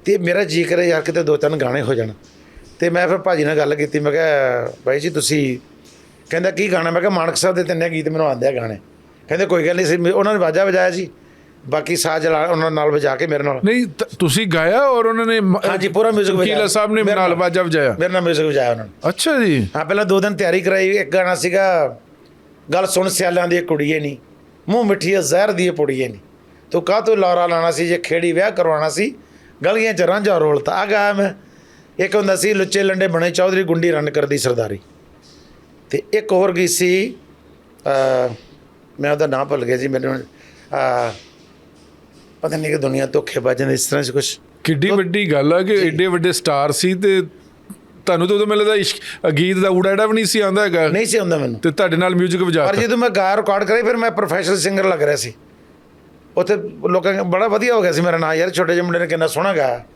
ਤੇ ਮੇਰਾ ਜੀ ਕਰੇ ਯਾਰ ਕਿਤੇ ਦੋ ਤਿੰਨ ਗਾਣੇ ਹੋ ਜਾਣ ਤੇ ਮੈਂ ਫਿਰ ਭਾਜੀ ਨਾਲ ਗੱਲ ਕੀਤੀ ਮੈਂ ਕਿਹਾ ਬਾਈ ਜੀ ਤੁਸੀਂ ਕਹਿੰਦਾ ਕੀ ਗਾਣਾ ਮੈਂ ਕਿਹਾ ਮਾਨਕ ਸਾਹਿਬ ਦੇ ਤਿੰਨੇ ਗੀਤ ਮੈਨੂੰ ਆਉਂਦੇ ਆ ਗਾਣੇ ਕਹਿੰਦੇ ਕੋਈ ਗੱਲ ਨਹੀਂ ਸੀ ਉਹਨਾਂ ਨੇ ਵਾਜਾ ਵਜਾਇਆ ਜੀ ਬਾਕੀ ਸਾਜ਼ ਲਾ ਉਹਨਾਂ ਨਾਲ ਵਜਾ ਕੇ ਮੇਰੇ ਨਾਲ ਨਹੀਂ ਤ- ਤੁਸੀਂ ਗਾਇਆ ਔਰ ਉਹਨਾਂ ਨੇ ਮ- ਹਾਂਜੀ ਪੂਰਾ 뮤직 ਵਜਾਇਆ ਵਕੀਲਾ ਸਾਹਿਬ ਨੇ ਮੇਰੇ ਨਾਲ ਬਾਜਾ ਵਜਾਇਆ ਮੇਰੇ ਨਾਲ 뮤직 ਵਜਾਇਆ ਉਹਨਾਂ ਨੇ ਅੱਛਾ ਜੀ ਹਾਂ ਪਹਿਲਾਂ ਦੋ ਦਿਨ ਤਿਆਰੀ ਕਰਾਈ ਇੱਕ ਗਾਣਾ ਸੀਗਾ ਗੱਲ ਸੁਣ ਸਿਆਲਾਂ ਦੀ ਇਹ ਕੁੜੀਏ ਨਹੀਂ ਮੂੰਹ ਮਿੱਠੀ ਹੈ ਜ਼ਹਿਰ ਦੀ ਇਹ ਪੁੜੀਏ ਨਹੀਂ ਤੂੰ ਕਾਹ ਤੋਂ ਲਾਰਾ ਲਾਣਾ ਸੀ ਜੇ ਖੇੜੀ ਵਿਆਹ ਕਰਵਾਉਣਾ ਸੀ ਗਲੀਆਂ ਚ ਰਾਂਝਾ ਰੋਲਤਾ ਆ ਗਿਆ ਮੈਂ ਇੱਕ ਹੁੰਦਾ ਸੀ ਲੁੱਚੇ ਲੰਡੇ ਬਣੇ ਚੌਧਰੀ ਗੁੰਡੀ ਰਨ ਕਰਦੀ ਸਰਦਾਰੀ। ਤੇ ਇੱਕ ਹੋਰ ਗੀਤ ਸੀ ਮੈਂ ਉਹਦਾ ਨਾਮ ਭੁੱਲ ਗਿਆ ਜੀ ਮੈਨੂੰ ਪਤਾ ਨਹੀਂ ਕਿ ਦੁਨੀਆ ਧੋਖੇ ਬਾਜਣ ਇਸ ਤਰ੍ਹਾਂ ਸੀ ਕੁਝ ਕਿੱਡੀ ਵੱਡੀ ਗੱਲ ਆ ਕਿ ਏਡੇ ਵੱਡੇ ਸਟਾਰ ਸੀ ਤੇ ਤੁਹਾਨੂੰ ਤਾਂ ਉਦੋਂ ਮੈਨੂੰ ਲੱਗਦਾ ਇਸ਼ਕ ਗੀਤ ਦਾ ਊੜਾ ਵੀ ਨਹੀਂ ਸੀ ਆਂਦਾ ਹੈਗਾ। ਨਹੀਂ ਸੀ ਹੁੰਦਾ ਮੈਨੂੰ। ਤੇ ਤੁਹਾਡੇ ਨਾਲ 뮤직 ਵਜਾ ਪਰ ਜਦੋਂ ਮੈਂ ਗਾ ਰਿਕਾਰਡ ਕਰੀ ਫਿਰ ਮੈਂ ਪ੍ਰੋਫੈਸ਼ਨਲ ਸਿੰਗਰ ਲੱਗ ਰਿਹਾ ਸੀ। ਉੱਥੇ ਲੋਕਾਂ ਨੇ ਬੜਾ ਵਧੀਆ ਹੋ ਗਿਆ ਸੀ ਮੇਰਾ ਨਾਂ ਯਾਰ, ਛੋਟੇ ਜਿਹੇ ਮੁੰਡੇ ਨੇ ਕਿੰਨਾ ਸੋਹਣਾ ਗਾਇਆ